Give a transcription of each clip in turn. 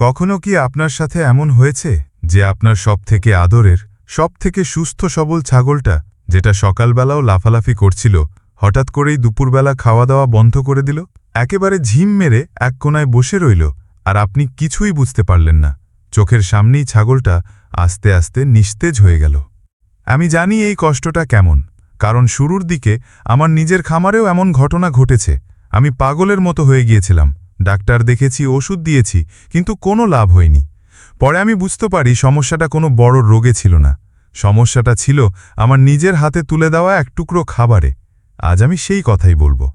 কখনো কি আপনার সাথে এমন হয়েছে যে আপনার সব থেকে আদরের সব থেকে সুস্থ সবল ছাগলটা, যেটা সকালবেলাও লাফালাফি করছিল, হঠাৎ করেই দুপুরবেলা খাওয়া দাওয়া বন্ধ করে দিল? একেবারে ঝিম মেরে এক কোনায় বসে রইল, আর আপনি কিছুই বুঝতে পারলেন না। চোখের সামনেই ছাগলটা আস্তে আস্তে নিস্তেজ হয়ে গেল। আমি জানি এই কষ্টটা কেমন, কারণ শুরুর দিকে আমার নিজের খামারেও এমন ঘটনা ঘটেছে। আমি পাগলের মতো হয়ে গিয়েছিলাম ডাক্তার দেখেছি, ওষুধ দিয়েছি, কিন্তু কোনো লাভ হয়নি। পরে আমি বুঝতে পারি সমস্যাটা কোনো বড় রোগে ছিল না। সমস্যাটা ছিল আমার নিজের হাতে তুলে দেওয়া এক টুকরো খাবারে। আজ আমি সেই কথাই বলব।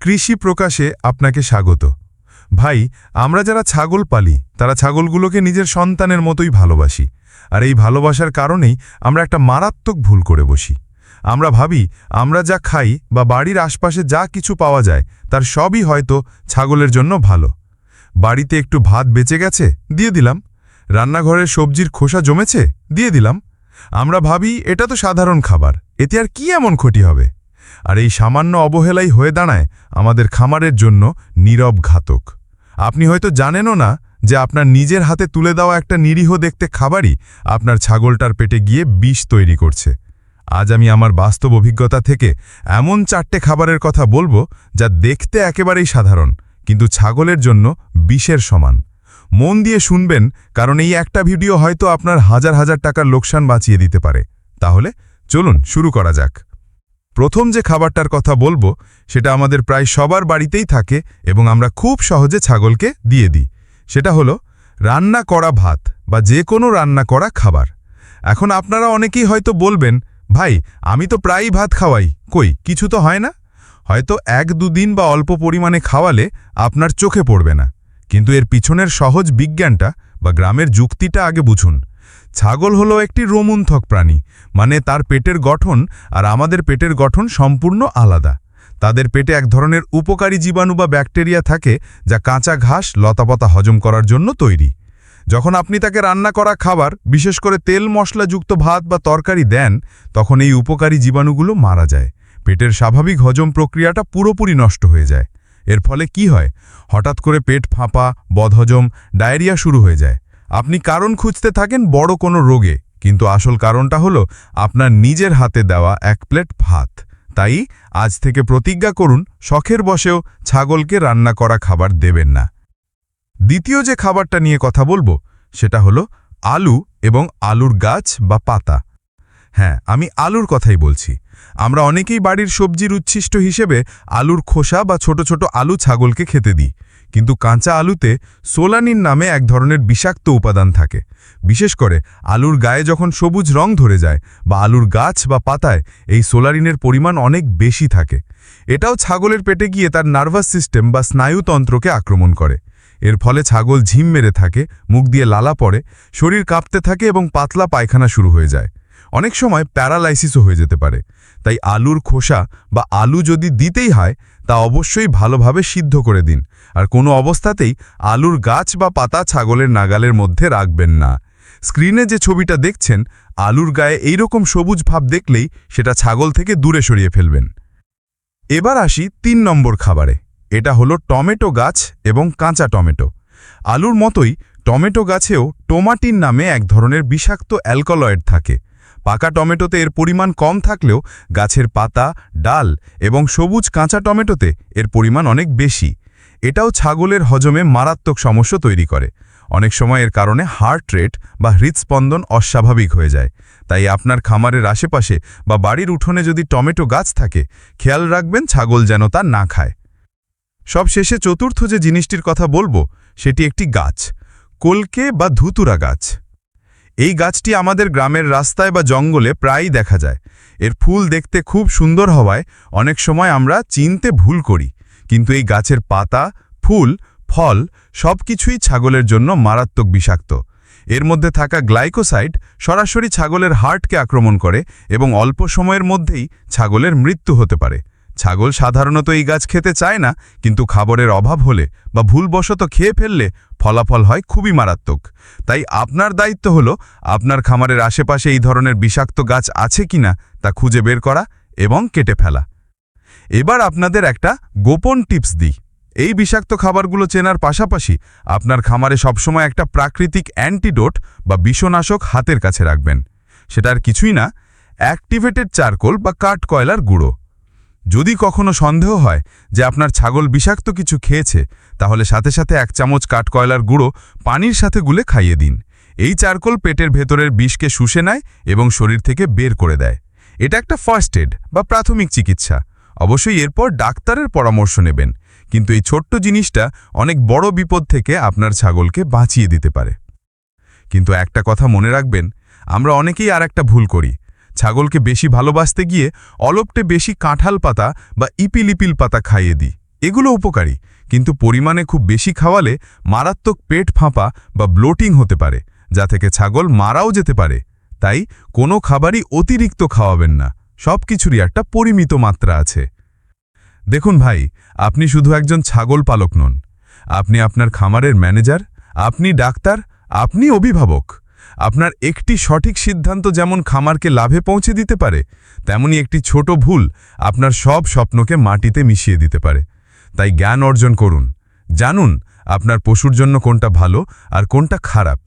কৃষি প্রকাশে আপনাকে স্বাগত। ভাই, আমরা যারা ছাগল পালি, তারা ছাগলগুলোকে নিজের সন্তানের মতোই ভালোবাসি। আর এই ভালোবাসার কারণেই আমরা একটা মারাত্মক ভুল করে বসি। আমরা ভাবি, আমরা যা খাই বা বাড়ির আশপাশে যা কিছু পাওয়া যায়, তার সবই হয়তো ছাগলের জন্য ভালো। বাড়িতে একটু ভাত বেঁচে গেছে? দিয়ে দিলাম। রান্নাঘরের সবজির খোসা জমেছে? দিয়ে দিলাম। আমরা ভাবি, এটা তো সাধারণ খাবার, এতে আর কি এমন ক্ষতি হবে? আর এই সামান্য অবহেলাই হয়ে দাঁড়ায় আমাদের খামারের জন্য নীরব ঘাতক। আপনি হয়তো জানেনও না যে আপনার নিজের হাতে তুলে দেওয়া একটা নিরীহ দেখতে খাবারই আপনার ছাগলটার পেটে গিয়ে বিষ তৈরি করছে। আজ আমি আমার বাস্তব অভিজ্ঞতা থেকে এমন চারটে খাবারের কথা বলব যা দেখতে একেবারেই সাধারণ, কিন্তু ছাগলের জন্য বিষের সমান। মন দিয়ে শুনবেন, কারণ এই একটা ভিডিও হয়তো আপনার হাজার হাজার টাকার লোকসান বাঁচিয়ে দিতে পারে। তাহলে চলুন শুরু করা যাক। প্রথম যে খাবারটার কথা বলব, সেটা আমাদের প্রায় সবার বাড়িতেই থাকে এবং আমরা খুব সহজে ছাগলকে দিয়ে দিই। সেটা হলো রান্না করা ভাত বা যে কোনো রান্না করা খাবার। এখন আপনারা অনেকেই হয়তো বলবেন ভাই, আমি তো প্রায়ই ভাত খাওয়াই। কই, কিছু তো হয় না? হয়তো এক দুদিন বা অল্প পরিমাণে খাওয়ালে আপনার চোখে পড়বে না। কিন্তু এর পিছনের সহজ বিজ্ঞানটা বা গ্রামের যুক্তিটা আগে বুঝুন। ছাগল হলো একটি রোমুন্থক প্রাণী মানে তার পেটের গঠন আর আমাদের পেটের গঠন সম্পূর্ণ আলাদা। তাদের পেটে এক ধরনের উপকারী জীবাণু বা ব্যাকটেরিয়া থাকে, যা কাঁচা ঘাস, লতাপাতা হজম করার জন্য তৈরি। যখন আপনি তাকে রান্না করা খাবার, বিশেষ করে তেল মশলাযুক্ত ভাত বা তরকারি দেন, তখন এই উপকারী জীবাণুগুলো মারা যায়। পেটের স্বাভাবিক হজম প্রক্রিয়াটা পুরোপুরি নষ্ট হয়ে যায়। এর ফলে কি হয়? হঠাৎ করে পেট ফাঁপা, বদহজম, ডায়রিয়া শুরু হয়ে যায়। আপনি কারণ খুঁজতে থাকেন বড় কোনো রোগে, কিন্তু আসল কারণটা হলো আপনার নিজের হাতে দেওয়া এক প্লেট ভাত। তাই আজ থেকে প্রতিজ্ঞা করুন, শখের বসেও ছাগলকে রান্না করা খাবার দেবেন না। দ্বিতীয় যে খাবারটা নিয়ে কথা বলব, সেটা হলো আলু এবং আলুর গাছ বা পাতা। হ্যাঁ আমি আলুর কথাই বলছি। আমরা অনেকেই বাড়ির সবজির উচ্ছিষ্ট হিসেবে আলুর খোসা বা ছোট ছোট আলু ছাগলকে খেতে দিই। কিন্তু কাঁচা আলুতে সোলানিন নামে এক ধরনের বিষাক্ত উপাদান থাকে। বিশেষ করে আলুর গায়ে যখন সবুজ রং ধরে যায় বা আলুর গাছ বা পাতায় এই সোলারিনের পরিমাণ অনেক বেশি থাকে। এটাও ছাগলের পেটে গিয়ে তার নার্ভাস সিস্টেম বা স্নায়ুতন্ত্রকে আক্রমণ করে। এর ফলে ছাগল ঝিম মেরে থাকে, মুখ দিয়ে লালা পড়ে, শরীর কাঁপতে থাকে এবং পাতলা পায়খানা শুরু হয়ে যায়। অনেক সময় প্যারালাইসিসও হয়ে যেতে পারে। তাই আলুর খোসা বা আলু যদি দিতেই হয়, তা অবশ্যই ভালোভাবে সিদ্ধ করে দিন। আর কোনো অবস্থাতেই আলুর গাছ বা পাতা ছাগলের নাগালের মধ্যে রাখবেন না। স্ক্রিনে যে ছবিটা দেখছেন, আলুর গায়ে এই রকম সবুজ ভাব দেখলেই সেটা ছাগল থেকে দূরে সরিয়ে ফেলবেন। এবার আসি তিন নম্বর খাবারে। এটা হলো টমেটো গাছ এবং কাঁচা টমেটো। আলুর মতোই টমেটো গাছেও টোমাটিন নামে এক ধরনের বিষাক্ত অ্যালকলয়েড থাকে। পাকা টমেটোতে এর পরিমাণ কম থাকলেও গাছের পাতা, ডাল এবং সবুজ কাঁচা টমেটোতে এর পরিমাণ অনেক বেশি। এটাও ছাগলের হজমে মারাত্মক সমস্যা তৈরি করে। অনেক সময় এর কারণে হার্ট রেট বা হৃদস্পন্দন অস্বাভাবিক হয়ে যায়। তাই আপনার খামারের আশেপাশে বা বাড়ির উঠোনে যদি টমেটো গাছ থাকে, খেয়াল রাখবেন ছাগল যেন তা না খায়। সব শেষে চতুর্থ যে জিনিসটির কথা বলব, সেটি একটি গাছ, কলকে বা ধুতুরা গাছ। এই গাছটি আমাদের গ্রামের রাস্তায় বা জঙ্গলে প্রায়ই দেখা যায়। এর ফুল দেখতে খুব সুন্দর হওয়ায় অনেক সময় আমরা চিনতে ভুল করি, কিন্তু এই গাছের পাতা, ফুল, ফল সব কিছুই ছাগলের জন্য মারাত্মক বিষাক্ত। এর মধ্যে থাকা গ্লাইকোসাইড সরাসরি ছাগলের হার্টকে আক্রমণ করে এবং অল্প সময়ের মধ্যেই ছাগলের মৃত্যু হতে পারে। ছাগল সাধারণত এই গাছ খেতে চায় না, কিন্তু খাবারের অভাব হলে বা ভুলবশত খেয়ে ফেললে ফলাফল হয় খুবই মারাত্মক। তাই আপনার দায়িত্ব হল আপনার খামারের আশেপাশে এই ধরনের বিষাক্ত গাছ আছে কিনা তা খুঁজে বের করা এবং কেটে ফেলা। এবার আপনাদের একটা গোপন টিপস দিই। এই বিষাক্ত খাবারগুলো চেনার পাশাপাশি আপনার খামারে সবসময় একটা প্রাকৃতিক অ্যান্টিডোট বা বিষনাশক হাতের কাছে রাখবেন। সেটা আর কিছুই না, অ্যাক্টিভেটেড চারকোল বা কাঠ কয়লার গুঁড়ো। যদি কখনো সন্দেহ হয় যে আপনার ছাগল বিষাক্ত কিছু খেয়েছে, তাহলে সাথে সাথে এক চামচ কাঠ কয়লার গুঁড়ো পানির সাথে গুলে খাইয়ে দিন। এই চারকোল পেটের ভেতরের বিষকে শুষে নেয় এবং শরীর থেকে বের করে দেয়। এটা একটা ফার্স্ট এড বা প্রাথমিক চিকিৎসা। অবশ্যই এরপর ডাক্তারের পরামর্শ নেবেন, কিন্তু এই ছোট্ট জিনিসটা অনেক বড় বিপদ থেকে আপনার ছাগলকে বাঁচিয়ে দিতে পারে। কিন্তু একটা কথা মনে রাখবেন, আমরা অনেকেই আর একটা ভুল করি। ছাগলকে বেশি ভালোবাসতে গিয়ে অলপটে বেশি কাঁঠাল পাতা বা ইপিলিপিল পাতা খাইয়ে দিই। এগুলো উপকারী, কিন্তু পরিমাণে খুব বেশি খাওয়ালে মারাত্মক পেট ফাঁপা বা ব্লোটিং হতে পারে, যা থেকে ছাগল মারাও যেতে পারে। তাই কোনো খাবারই অতিরিক্ত খাওয়াবেন না সব কিছুরই একটা পরিমিত মাত্রা আছে। দেখুন ভাই, আপনি শুধু একজন ছাগল পালক নন। আপনি আপনার খামারের ম্যানেজার, আপনি ডাক্তার, আপনি অভিভাবক। আপনার একটি সঠিক সিদ্ধান্ত যেমন খামারকে লাভে পৌঁছে দিতে পারে, তেমনি একটি ছোট ভুল আপনার সব স্বপ্নকে মাটিতে মিশিয়ে দিতে পারে। তাই জ্ঞান অর্জন করুন। জানুন আপনার পশুর জন্য কোনটা ভালো আর কোনটা খারাপ।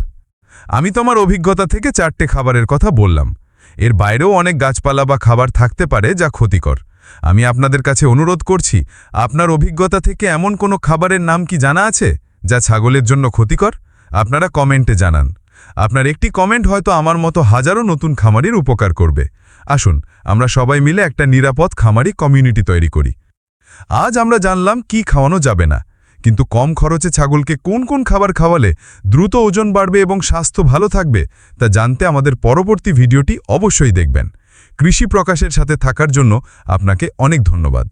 আমি তো আমার অভিজ্ঞতা থেকে চারটে খাবারের কথা বললাম। এর বাইরেও অনেক গাছপালা বা খাবার থাকতে পারে যা ক্ষতিকর। আমি আপনাদের কাছে অনুরোধ করছি, আপনার অভিজ্ঞতা থেকে এমন কোনো খাবারের নাম কি জানা আছে, যা ছাগলের জন্য ক্ষতিকর? আপনারা কমেন্টে জানান। আপনার একটি কমেন্ট হয়তো আমার মতো হাজারো নতুন খামারির উপকার করবে। আসুন, আমরা সবাই মিলে একটা নিরাপদ খামারি কমিউনিটি তৈরি করি। আজ আমরা জানলাম কি খাওয়ানো যাবে না। কিন্তু কম খরচে ছাগলকে কোন কোন খাবার খাওয়ালে দ্রুত ওজন বাড়বে এবং স্বাস্থ্য ভালো থাকবে, তা জানতে আমাদের পরবর্তী ভিডিওটি অবশ্যই দেখবেন। কৃষি প্রকাশের সাথে থাকার জন্য আপনাকে অনেক ধন্যবাদ।